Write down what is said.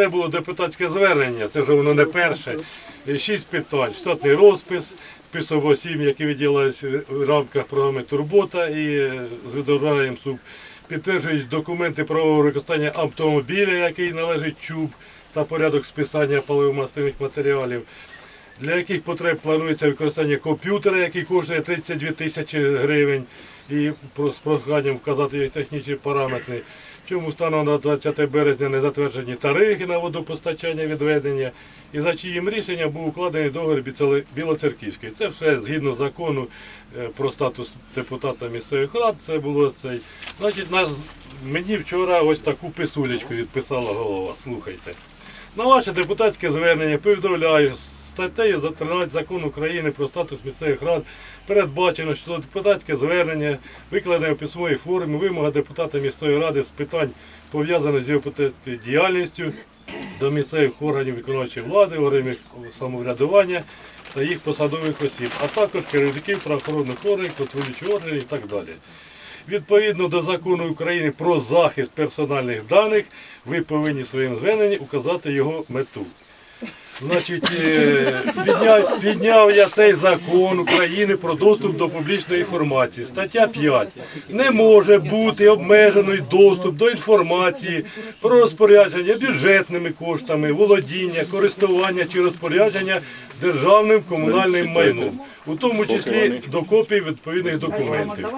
Це було депутатське звернення, це вже воно не перше. Шість питань. Штатний розпис, список осіб, які виділились в рамках програми Турбота і е, з відображенням СУП. Підтверджують документи правового використання автомобіля, який належить ЧУБ, та порядок списання паливомастильних матеріалів. Для яких потреб планується використання комп'ютера, який коштує 32 тисячі гривень, і з проханням вказати технічні параметри. Чому станом на 20 березня не затверджені тарифи на водопостачання відведення, і за чиїм рішенням був укладений договір Білоцерківський. Це все згідно закону е, про статус депутата місцевих рад. Це було цей. Значить, нас мені вчора ось таку писулечку відписала голова. Слухайте. На ваше депутатське звернення повідомляю статтею за 13 закону України про статус місцевих рад передбачено, що депутатське звернення викладене в письмовій формі вимога депутата місцевої ради з питань пов'язаних з його діяльністю до місцевих органів виконавчої влади, органів самоврядування та їх посадових осіб, а також керівників правоохоронних органів, контролюючих органів і так далі. Відповідно до закону України про захист персональних даних, ви повинні в своєму зверненні указати його мету. Значить, е, підняв, підняв я цей закон України про доступ до публічної інформації. Стаття 5. Не може бути обмежений доступ до інформації про розпорядження бюджетними коштами, володіння, користування чи розпорядження державним комунальним майном, у тому числі до копій відповідних документів.